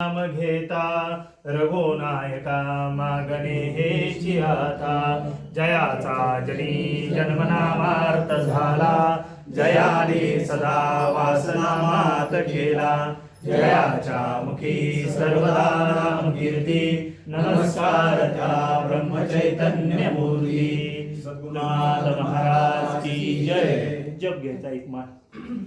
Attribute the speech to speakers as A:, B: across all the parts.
A: नाम घेता रघुनायका मागणे हे आता जयाचा जनी जन्मनामार्थ झाला जयाने सदा वासनामात केला जयाच्या मुखी सर्वदा नाम कीर्ती नमस्कार त्या ब्रह्मचैतन्य मूर्ती सद्गुणाथ महाराज की जय. जप घ्यायचा एक मान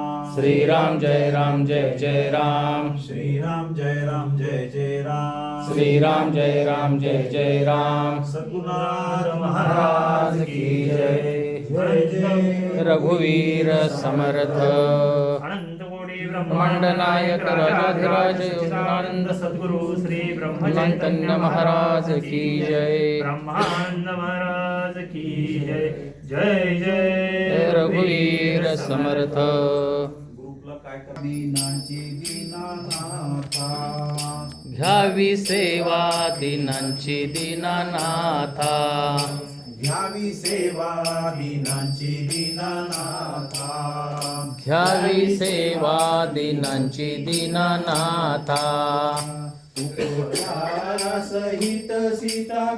B: श्रीराम जय राम जय जय राम।
C: श्रीराम जय राम जय जय राम।
B: श्रीराम जय राम जय जय राम।
A: सद्गुरुनाथ महाराज की जय। जय जय।
B: रघुवीर समर्थ।
A: अनंत कोटी
B: ब्रह्मांड नायक राजाधिराज
A: योगानंद सद्गुरु श्री ब्रह्म
B: चैतन्य महाराज की जय।
A: ब्रह्मानंद महाराज की जय जय। जय
B: रघुवीर समर्थ।
C: दीनांची दीनानाथा.
B: घ्यावी सेवा दिनांची दीनानाथा.
C: घ्यावी सेवा दीनांची दीनानाथा.
B: घ्यावी सेवा दिनांची दीनानाथा.
C: उपचारा सहित सीता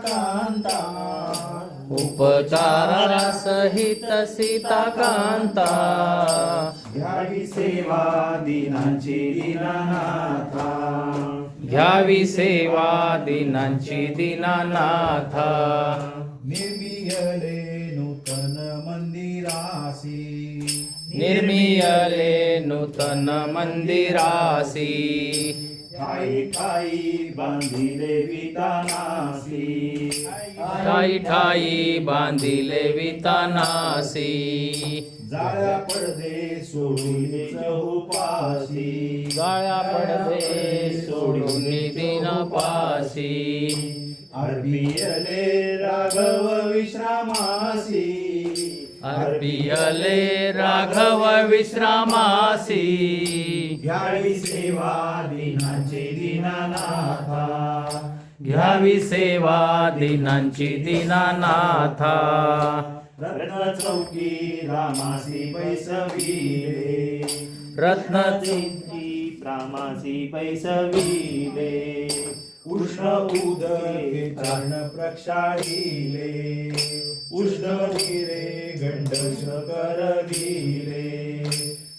C: कांता
B: उपचारा सहित सीता कांता
C: घ्यावी सेवा दीनांची दीनानाथा.
B: घ्यावी सेवा दिनांची दीनानाथा.
C: निर्मियले नूतन मंदिरासी.
B: निर्मियले नूतन मंदिरासी.
C: ठाई ठाई बांधिले वितानासी
B: ठाई ठाई बांधिले वितानासी
C: जाळ्या पडदे सोडिले चौपाशी
B: गाळ्या पडदे सोडून दिनापासी
C: अर्पियले राघव विश्रामासी.
B: अर्पियले राघव विश्रामासी.
C: घ्यावी सेवा दिनाची. दीनानाथा.
B: घ्यावी सेवा दिनांची दीनानाथा.
C: रत्न चौकी रामासी पैसविले
B: रत्न
A: रत्नचिंती प्रामासी पैसविले
C: उष्ण उदके चरण प्रक्षाळिले. उष्ण वीरे गंडश करविले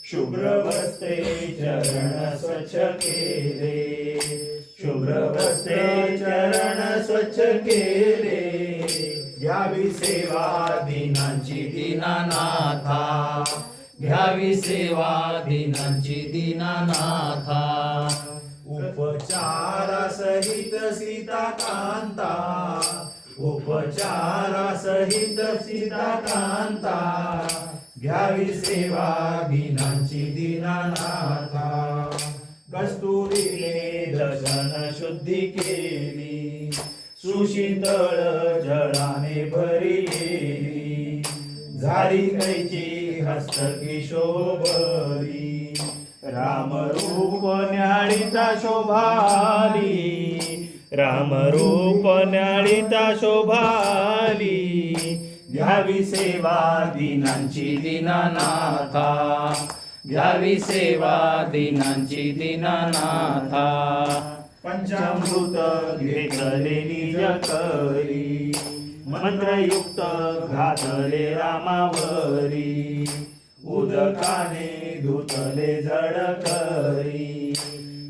C: शुभ्र वस्ते चरण स्वच्छ केले. शुभ्र वस्त्रे चरण स्वच्छ केले घ्यावी सेवा दिनांची
B: दिनानाथा। घ्यावी सेवा दिनांची दिनानाथा।
C: उपचारा सहित सीता कांता उपचारा सहित सीता कांता घ्यावी सेवा दिनांची दिनानाथा। कस्तुरीने दर्शन शुद्धी केली सुशीतळ जळाने भरिली. झाली कैची हस्तकी शोभली राम रूप शोभाली.
A: राम रूप शोभाली.
C: घ्यावी सेवा दिनांची
B: दिनानाथा. घ्यावी सेवा दिनांची दिनानाथा.
C: पंचामृत घेतलेली जकरी मंत्रयुक्त घातले रामावरी. उदकाने धुतले जडकरी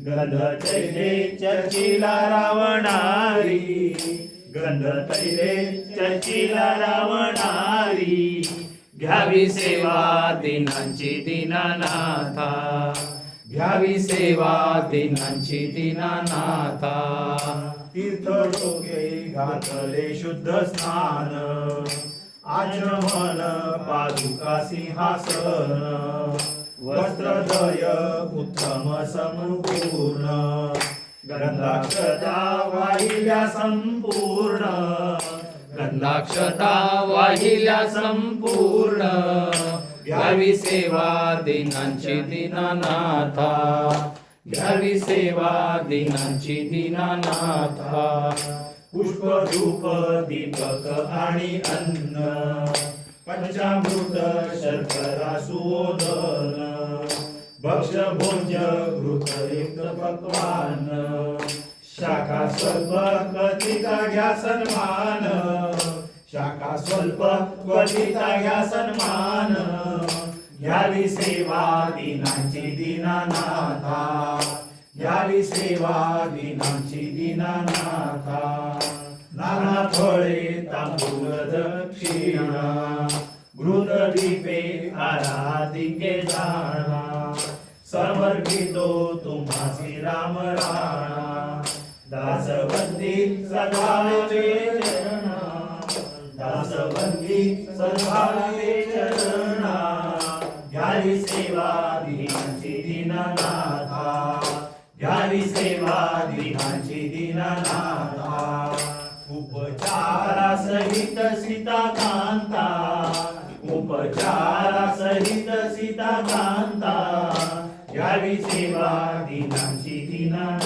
C: गंध तैले चर्चिला रावणारी. गंध तैले चर्चिला रावणारी.
B: घ्यावी सेवा दिनांची दिनानाथा. घ्यावी सेवा दिनांची दिनानाथा.
C: तीर्थ डोके घातले शुद्ध स्नान. आचमन पादुका सिंहासन. वस्त्रदय उत्तम संपूर्ण. गंधाक्षता वाहिल्या संपूर्ण.
B: गंधाक्षता वाहिल्या संपूर्ण. घ्यावी सेवा दिनांची दिनानाथा. घ्यावी सेवा दिनांची दिनानाथा.
C: पुष्प धूप दीपक आणि अन्न. पंचामृत शर्करा सुओदन भक्ष भोज घृतयुक्त पक्वान शाखा स्वल्प क्वचिता घ्या सन्मान. शाखा स्वल्प क्वचिता घ्या सन्मान. घ्यावी सेवा दिनांची दीनानाथा. घ्यावी सेवा दिनांची दीनानाथा. नाना फळे तांबूल दक्षिणा. घृत दीपे आराधिके जाणा. समर्पितो तुम्हासी राम राणा. दासबंदी सदाचे चरणा दासवंती सदाचे चरणा घ्यावी सेवा दिनाची दिननाथा. घ्यावी सेवा दिनाची दिननाथा. उपचारा सहित सीता कांता उपचारा सहित सीता कांता घ्यावी सेवा दिनाची दीनानाथा.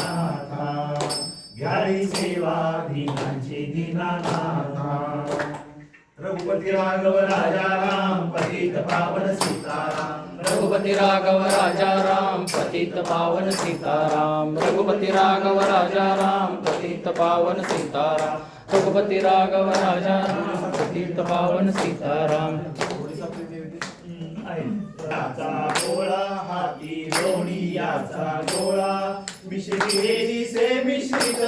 C: घ्यावी सेवा दिनांची दीनानाथा रघुपती राघव राजा राम पतित पावन सीताराम.
B: रघुपती राघव राजा राम पतित पावन सीताराम. रघुपती राघव राजा राम पतित पावन सीताराम. रघुपती राघव राजा राम पतित पावन सीताराम.
C: रसाचा गोळा हाती लोणियाचा गोळा. मिश्रित से मिश्रित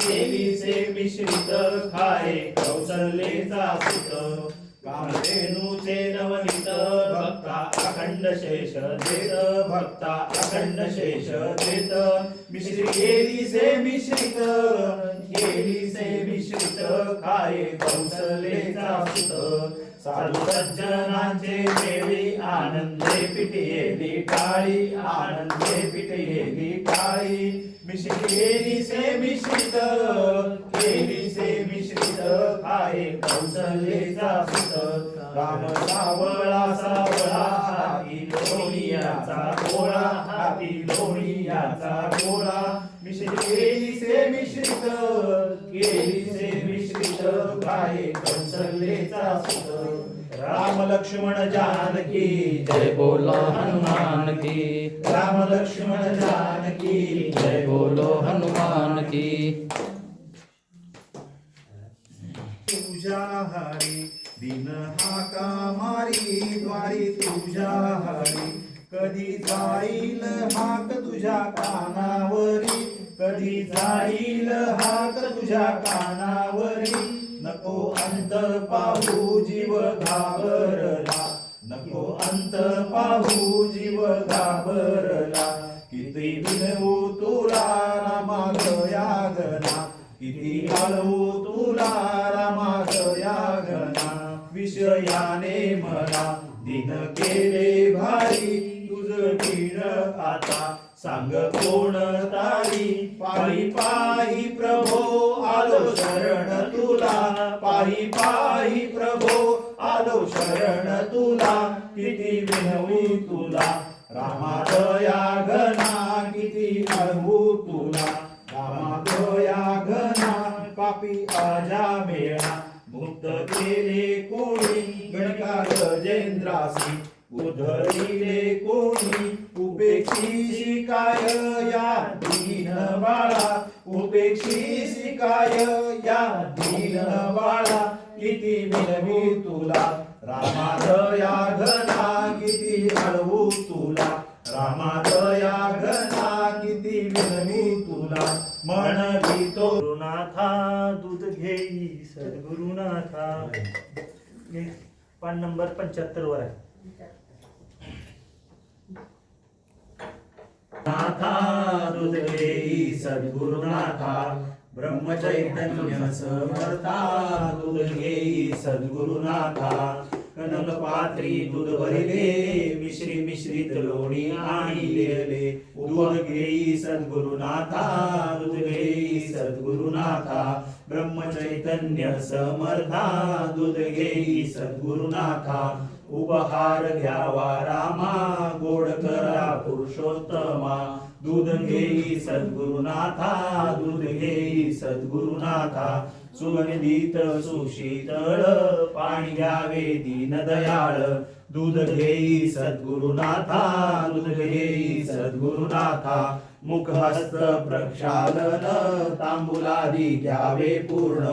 C: केली से मिश्रित खाये कौशल्येचा सुत कामधेनूचे नवनीत. भक्ता अखंड शेष देत भक्ता अखंड शेष देत. मिश्री केली से मिश्रित केली से मिश्रित खाये कौशल्येचा सुत साधू सज्जनांचे देवी आनंदे पिटेली टाळी आनंदे पिटेली टाळी मिश्रित केली से मिश्रित केली से मिश्रित आहे कौशल्येचा सुत. राम सावळा सावळा हाती लोणियाचा गोळा हाती लोणियाचा गोळा. मिश्रित केली से मिश्रित केली से मिश्रित खाये कौशल्येचा सुत. राम लक्ष्मण जानकी
B: जय बोलो हनुमान की.
C: राम लक्ष्मण जानकी
B: जय बोलो हनुमान की.
C: तुझ्या हरी दिन हाका मारी द्वारी तुझ्या हरी. कधी जाईल हाक तुझ्या कानावरी. कधी जाईल हात तुझ्या कानावरी. नको अंत पाहू जीव घाबरला. नको अंत पाहू जीव घाबरला. किती विनवू तुला रामाग यागना. किती आळवू तुला रामाग यागना. विषयाने मला दिन केले भारी. तुझ कीड आता. सांग कोण तारी? पायी पायी प्रभो आलो शरण तुला. पायी पायी प्रभो आलो शरण तुला. किती विनवी तुला? रामा दया घना किती अळवू तुला? रामा दया घना पापी आजा मेळा. मुक्त केले कोणी? गणका गजेंद्रासी उधळीले कोणी? उपेक्षी काय या उपेक्षी शिकाय या दीन बाळा किती विनवी तुला. रामादया घना किती मिळवू तुला. रामादया घना किती विनवी तुला. म्हणवी तो
A: गुरुनाथा दूध घेई सद्गुरुनाथा. पान नंबर पंच्याहत्तर वर आहे.
C: नाथा दूध सद्गुरुनाथा ब्रह्मचैतन्य समर्था दुर्गे सद्गुरुनाथा कनक पात्री दूध भरिले मिश्री मिश्रित लोणी आणिलेले दूध घेई सद्गुरुनाथा दुर्गे सद्गुरुनाथा ब्रह्मचैतन्य समर्था दूध घेई सद्गुरुनाथा उपहार घ्यावा रामा गोड करा पुरुषोत्तमा. दूध घेई सद्गुरुनाथा दूध घेई सद्गुरुनाथा. सुगंधित सुशीतळ पाणी घ्यावे दीन दयाळ. दूध घेई सद्गुरुनाथा दूध घेई सद्गुरुनाथा. मुखहस्त प्रक्षालन तांबुलादी घ्यावे पूर्ण.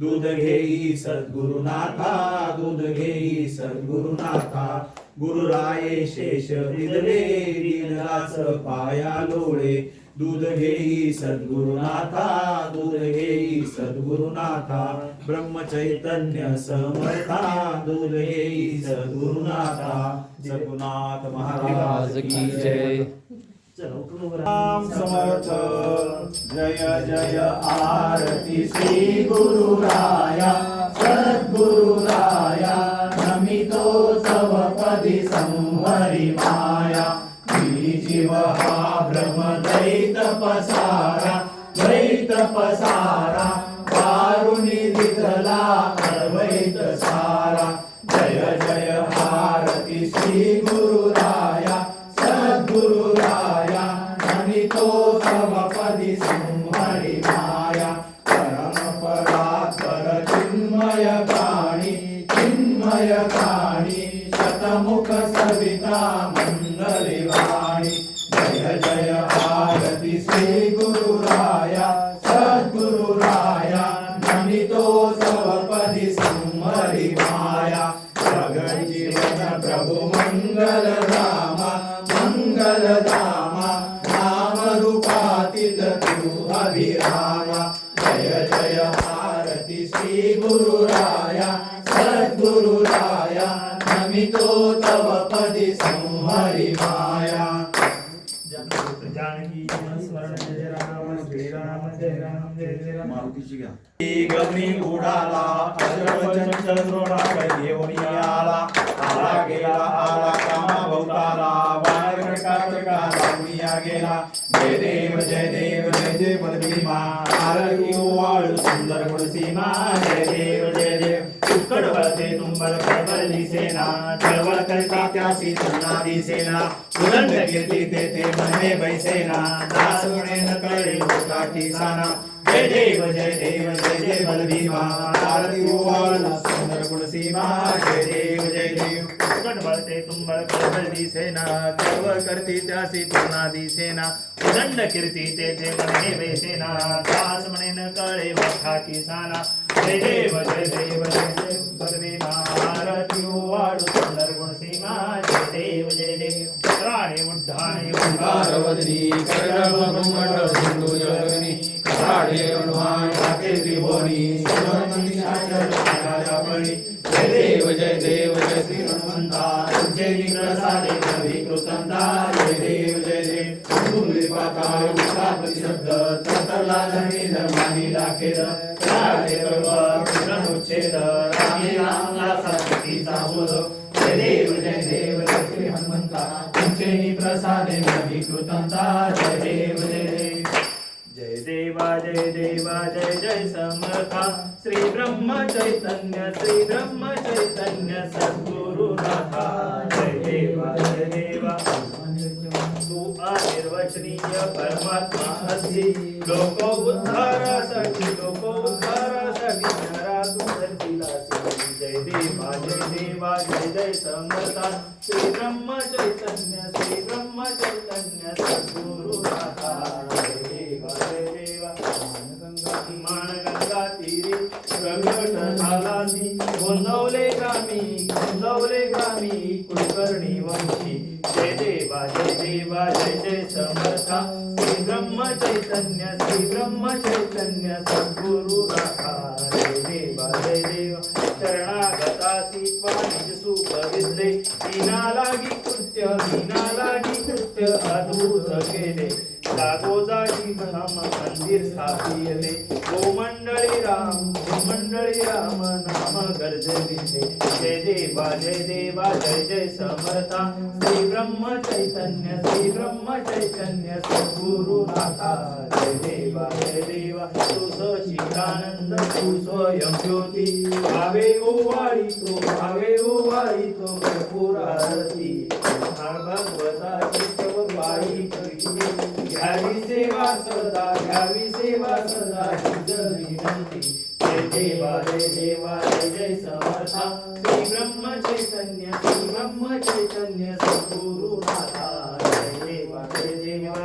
C: दूध घेई सद्गुरुनाथा दूध घेई सद्गुरुनाथा. गुरुराये शेष दिदले दिनदास पाया लोळे. दूध घेई सद्गुरुनाथा दूध घेई सद्गुरुनाथा. ब्रह्मचैतन्य समर्था दूध घेई सद्गुरुनाथा. सद्गुरुनाथ महाराज की जय. राम समर्थ। जय जय आरती श्री गुरुराया। सद्गुरुराया। नमितो तव पदी संहरी माया जीव हा ब्रह्म दैत पसारा दैत पसारा मंगल धामा नाम रूपातीत तू अभिरामा। जय जय आरती श्री गुरुराया सद्गुरुराया नमितो तव पदी संहरी माया
A: जानकी स्मरण जय राम जय राम जय राम जय जय राम।
C: मारुतीची घ्या. गगनी उडाला अजर चंद्रोडा घेऊन बलभीमा आरती वाळू सुंदर गुण सीमा जय देव जय देव तुकड वळते तुंबळ कळवळली सेना चळवळ करता त्यासी तुलना सेना उदंड कीर्ती तेथे म्हणे बैसेना दास म्हणे न कळे लोकाची साना जय देव जय देव जय जय बलभीमा आरती ओवाळला सुंदर गुण सीमा जय देव जय देव
A: तुकड बळते तुंबळ कळवळली सेना चळवळ करती त्यासी तुलना दिसेना उदंड कीर्ती तेथे म्हणे बेसेना दास म्हणे न कळे मोठा किसाना जय देव जय देव जय जय बलवीमा आरती वाढू सुंदर गुण सीमा जय देव जय देव राणे उड्डाणे
B: पार्वती करगमकुंड सिंधू जगनी काळे हनुमान
C: त्रिभुवनी
B: जय देव जय देव जय
C: श्री हनुमंता. उज्जैनी प्रसादे नवीकृतंता जय देव जय देव. शब्द ततला धर्मानी उच्छेद रामे रामला बोध. जय देव जय देव जय श्री हनुमंता. जय देव जय देवा
A: जय देवा जय जय समर्था. श्री ब्रह्म चैतन्य श्री ब्रह्म चैतन्य सद्गुरु नाथा. जय देवा जय देवा. तू अनिर्वचनीय परमात्मा असि लोक उद्धारासाठी लोक उद्धार दीना लागी कृत्य दीना लागी कृत्य अद्भुत केले. जागोजागी जागी मंदिर स्थापिले. गोमंडळी राम गोमंडळी राम नाम गर्जविले. जय देवा जय देवा जय जय समर्था. श्री ब्रह्म चैतन्य श्री ब्रह्म चैतन्य सद्गुरुनाथा जय देवा जय देवा तू सचिदानंद तू स्वयं ज्योती. भावे ओवाळी तो भावे ओवाळी तो भरपूर घ्यावी सेवा सदा हीच विनंती जय देवा जय देवा जय जय समर्था. श्री ब्रह्म चैतन्य श्री ब्रह्म चैतन्य सद्गुरु नाथा जय देवा जय देवा.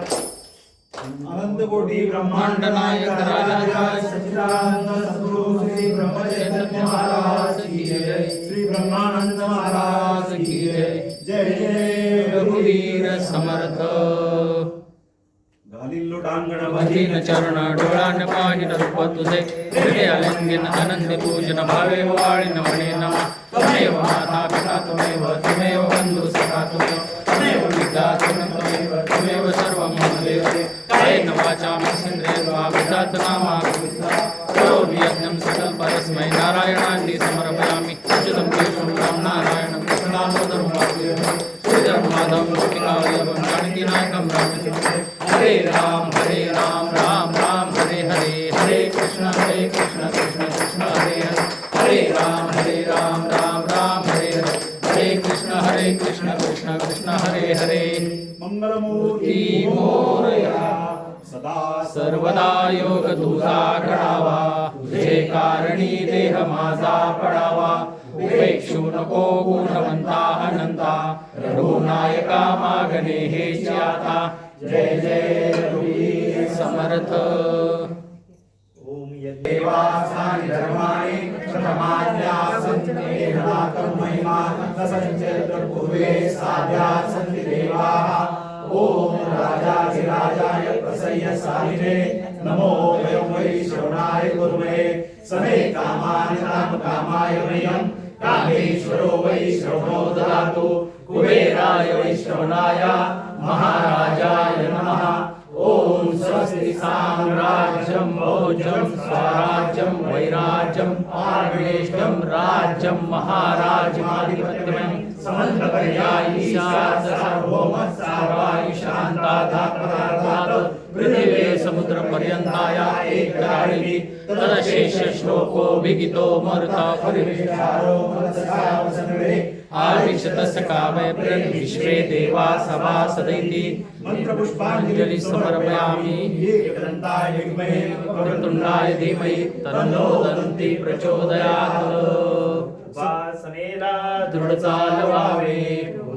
C: अनंत कोटी ब्रह्मांड नायक राजा सच्चिदानंद सद्गुरु श्री ब्रह्म चैतन्य महाराज की जय. श्री ब्रह्मानंद महाराज की जय. जय जय
B: रघुवीर समर्थ.
C: घालील लोटांगण
B: मधीन चरण डोळान पाहिन रूप तुझे हृदय आलिंगन आनंद पूजन भावे वाळीन म्हणे नमा त्वमेव माता पिता त्वमेव त्वमेव बंधु सखा त्वमेव त्वमेव विद्या त्वमेव त्वमेव सर्वं मम देव कायेन वाचा मनसेन्द्रियेण वा विद्यात् नामा करोमि यज्ञं सकल परस्मै नारायणान्ति समर्पयामि. अच्युतं केशवं राम नारायणं कृष्णामोदरं वासुदेवं श्रीधरं माधवं गोपिकावल्लभं जानकीनायकं रामचन्द्रं हरे राम.
C: मंगलमूर्ती
B: मोरया
C: सदा
B: सर्वदा योग तुझा घडावा तुझे कारणी देह माझा पडावा उपेक्षू नको गुणवंता अनंता रघुनायका मागणे हेच आता जय जय रघुवीर समर्थ.
A: ओम यज्ञ
C: देवासानि धर्माणि प्रथमाद्या सन्ति देहातं महिमा न पूर्वे साध्या सन्ति देवाः। ॐ राजाधिराजाय प्रसय्य साहिने। नमो वयं वै श्रवणाय कुर्महे। समे कामानि काम कामाय वयं कामेश्वरो वै श्रवणो ददातु। कुबेराय वै श्रवणाय महाराजाय नमः। ॐ स्वस्ति साम्राज्यं भोजं स्वराज्यं वैराज्यं आर्वेष्टं राज्यं महाराजमाधिपत्यं समन्तपर्यायी स्यात् सार्वभौमः सर्वायुषान्ताधात् पृथिवे समुद्रपर्यन्ताया एकराळी तदशेष श्लोको विगितो मरुता परिविष्टारो आविशतस्य कामय विश्वे देवा सभा सदैति। मन्त्रपुष्पाञ्जलि समर्पयामि। एकदन्ताय विद्महे वक्रतुण्डाय धीमहि तन्नो दन्ति प्रचोदयात्।
A: वासनेला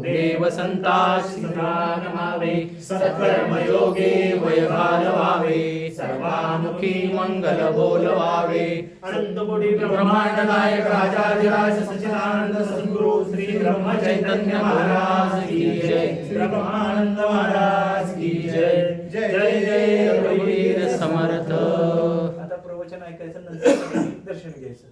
B: दृढ चालवावे देव संताशी नमावे सत्कर्मयोगे वय घालवावे सर्वामुखी मंगल बोलवावे
A: अनंत कोटी
B: ब्रह्मांड नायक राजाधिराज सच्चिदानंद सद्गुरु श्री ब्रह्म चैतन्य महाराज की जय। श्री ब्रह्मानंद महाराज की जय। जय जय रघुवीर समर्थ।
A: आता प्रवचन ऐकायचं नंतर दर्शन घ्यायचं.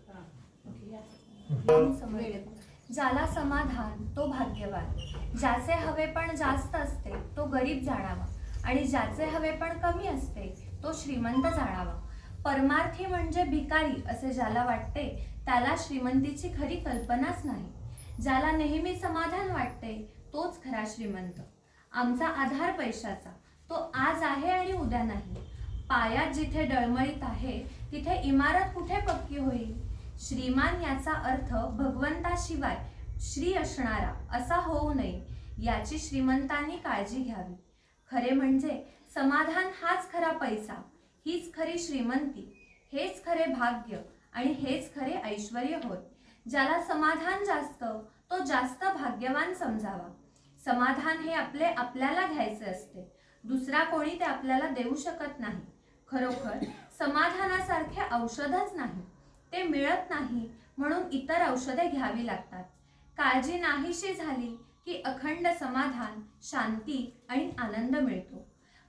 D: ज्याला समाधान तो भाग्यवान. ज्याचे हवे पण जास्त असते तो गरीब जाणावा. आणि ज्याचे हवे पण कमी असते तो श्रीमंत जाणावा. परमार्थी म्हणजे भिकारी असे ज्याला वाटते त्याला श्रीमंतीची खरी कल्पनाच नाही. ज्याला नेहमी समाधान वाटते तोच खरा श्रीमंत. आमचा आधार पैशाचा. तो आज आहे आणि उद्या नाही. पायात जिथे डळमळीत आहे तिथे इमारत कुठे पक्की होईल? श्रीमान याचा अर्थ भगवंताशिवाय श्री असणारा असा होऊ नये याची श्रीमंतांनी काळजी घ्यावी. खरे म्हणजे समाधान हाच खरा पैसा हीच खरी श्रीमंती हेच खरे भाग्य आणि हेच खरे ऐश्वर होय. ज्याला समाधान जास्त तो जास्त भाग्यवान समजावा. समाधान हे आपले आपल्याला घ्यायचे असते दुसरा कोणी ते आपल्याला देऊ शकत नाही. खरोखर समाधानासारखे औषधच नाही. ते मिळत नाही म्हणून इतर औषधे घ्यावी लागतात. काळजी नाहीशी झाली की अखंड समाधान शांती आणि आनंद मिळतो.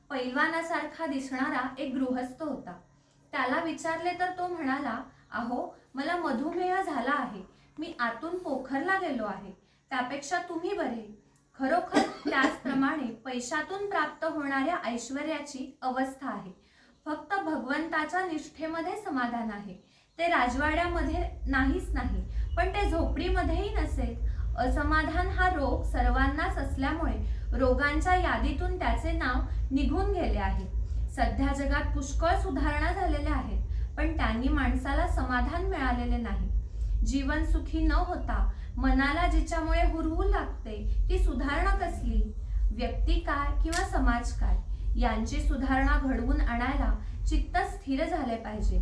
D: पैलवानासारखा दिसणारा एक गृहस्थ होता. त्याला विचारले तर तो म्हणाला अहो मला मधुमेह झाला आहे. मी आतून पोखरला गेलो आहे. त्यापेक्षा तुम्ही बरे. खरोखर त्याचप्रमाणे पैशातून प्राप्त होणाऱ्या ऐश्वर्याची अवस्था आहे. फक्त भगवंताच्या निष्ठेमध्ये समाधान आहे. ते राजवाड्यामध्ये नाहीच नाही पण ते झोपडीमध्येही नसेल. असमाधान हा रोग सर्वांनाच असल्यामुळे रोगांच्या यादीतून त्याचे नाव निघून गेले आहे. सध्या जगात पुष्कळ सुधारणा झालेल्या आहेत पण त्यांनी माणसाला समाधान मिळालेले नाही. जीवन सुखी न होता मनाला जिच्यामुळे हुरहू लागते ती सुधारणा कसली? व्यक्ती काय किंवा समाज काय? यांची सुधारणा घडवून आणायला चित्त स्थिर झाले पाहिजे.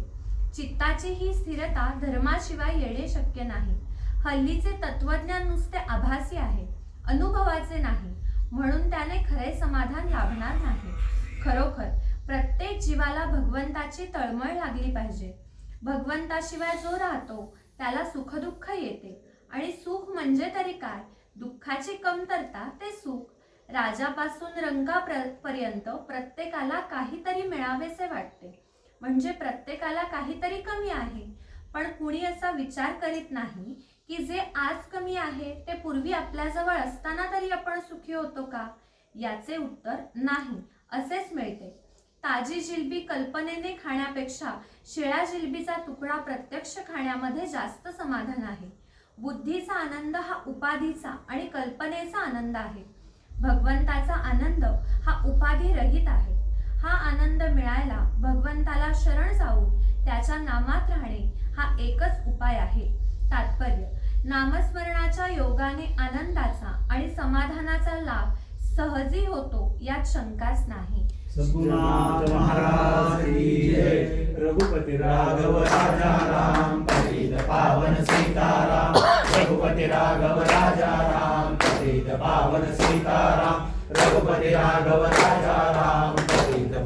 D: चित्ताची ही स्थिरता धर्माशिवाय येणे शक्य नाही. हल्लीचे तत्वज्ञान नुसते आभासी आहे अनुभवाचे नाही म्हणून त्याने खरे समाधान लाभणार नाही. खरोखर प्रत्येक जीवाला भगवंताची तळमळ लागली पाहिजे. भगवंताशिवाय जो राहतो त्याला सुखदुःख येते. आणि सुख म्हणजे तरी काय? दुःखाची कमतरता ते सुख. राजापासून रंगापर्यंत प्रत्येकाला काहीतरी मिळावेसे वाटते. म्हणजे प्रत्येकाला काहीतरी कमी आहे. पण कुणी असा विचार करीत नाही की जे आज कमी आहे ते पूर्वी आपल्याजवळ असताना तरी आपण सुखी होतो का? याचे उत्तर नाही. असेच मिळते. ताजी जिलबी कल्पनेने खाण्यापेक्षा शिळ्या जिलबीचा तुकडा प्रत्यक्ष खाण्यामध्ये जास्त समाधान आहे. बुद्धीचा आनंद हा उपाधीचा आणि कल्पनेचा आनंद आहे. भगवंताचा आनंद हा उपाधी रहित आहे. हा आनंद मिळायला भगवंताला शरण जाऊन त्याच्या नामात राहणे हा एकच उपाय आहे. तात्पर्य नामस्मरणाच्या योगाने आनंदाचा आणि समाधानाचा लाभ सहजी होतो यात शंकाच नाही.
C: सद्गुरुनाथ महाराज की जय.
A: रघुपती
C: राघव राजा राम पतित पावन सीताराम. रघुपती राघव राजा राम पतित पावन सीताराम. रघुपती राघव राजा राम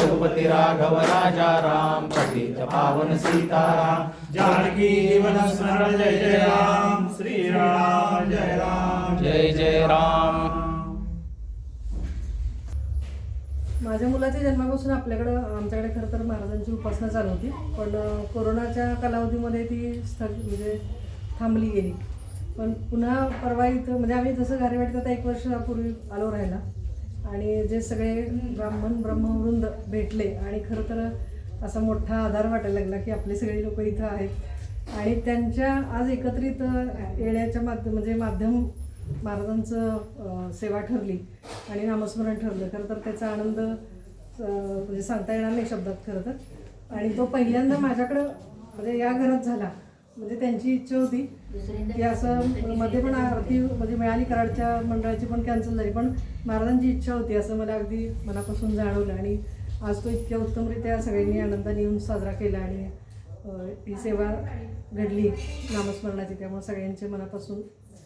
C: रघुपति राघव राजा राम पतित पावन सीताराम जानकी जीवन स्मरण जय जय राम श्री राम जय राम
B: जय जय राम.
E: माझ्या मुलाच्या जन्मापासून आपल्याकडं आमच्याकडे खरं तर महाराजांची उपासना चालू होती पण कोरोनाच्या कालावधीमध्ये ती स्थग म्हणजे थांबली गेली. पण पुन्हा परवा इथं म्हणजे आम्ही जसं गारेवाडीत आता एक वर्षापूर्वी आलो राहिला आणि जे सगळे ब्राह्मण ब्रह्मवृंद भेटले आणि खरं तर असा मोठा आधार वाटायला लागला की आपले सगळे लोक इथं आहेत. आणि त्यांच्या आज एकत्रित येण्याच्या माध्यम म्हणजे माध्यम महाराजांचं सेवा ठरली आणि नामस्मरण ठरलं. खरं तर त्याचा आनंद म्हणजे सांगता येणार नाही शब्दात खरं तर. आणि तो पहिल्यांदा माझ्याकडं म्हणजे या घरात झाला. म्हणजे त्यांची इच्छा होती की असं मध्ये पण आरती म्हणजे मिळाली कराडच्या मंडळाची पण कॅन्सल झाली. पण महाराजांची इच्छा होती असं मला अगदी मनापासून जाणवलं. आणि आज तो इतक्या उत्तमरित्या सगळ्यांनी आनंदाने येऊन साजरा केला आणि ही सेवा घडली नामस्मरणाची. त्यामुळे सगळ्यांचे मनापासून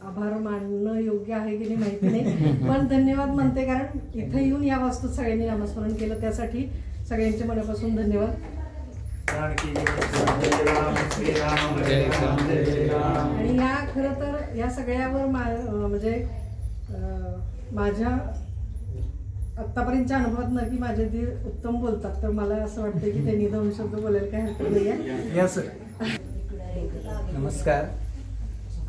E: आभार मानणं योग्य आहे की नाही माहिती नाही. पण धन्यवाद म्हणते कारण इथं येऊन या वास्तूत सगळ्यांनी नामस्मरण केलं. त्यासाठी सगळ्यांचे मनापासून धन्यवाद. आणि या खरं तर या सगळ्यावर मा म्हणजे माझ्या आत्तापर्यंतच्या अनुभवात की माझे ते उत्तम बोलतात. तर मला असं वाटतं की त्यांनी दोन शब्द बोलायला काय हरकत नाही आहे.
F: नमस्कार.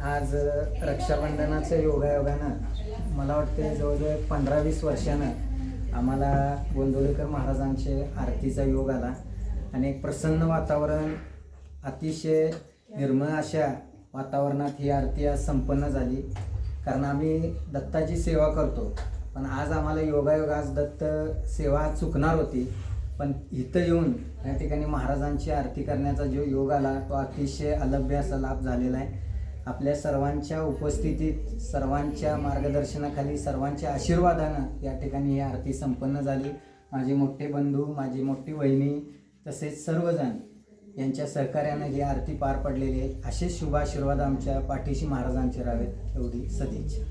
F: आज अ, रक्षाबंधनाचं योगायोगानं मला वाटते जवळजवळ पंधरा वीस वर्षानं आम्हाला गोंदवलेकर महाराजांचे आरतीचा योग आला. आणि एक प्रसन्न वातावरण अतिशय निर्मळ अशा वातावरणात ही आरती आज संपन्न झाली. कारण आम्ही दत्ताची सेवा करतो. पण आज आम्हाला योगायोग आज दत्त सेवा चुकणार होती. पण इथं येऊन या ठिकाणी महाराजांची आरती करण्याचा जो योग आला तो अतिशय अलभ्य असा लाभ झालेला आहे. आपल्या सर्वांच्या उपस्थितीत सर्वांच्या मार्गदर्शनाखाली सर्वांच्या आशीर्वादानं या ठिकाणी ही आरती संपन्न झाली. माझे मोठे बंधू माझी मोठी वहिनी तसेच सर्वजण यांच्या सहकार्यानं ही आरती पार पडलेली आहे. असेच शुभाशीर्वाद आमच्या पाठीशी महाराजांचे राहावेत एवढी सदिच्छा.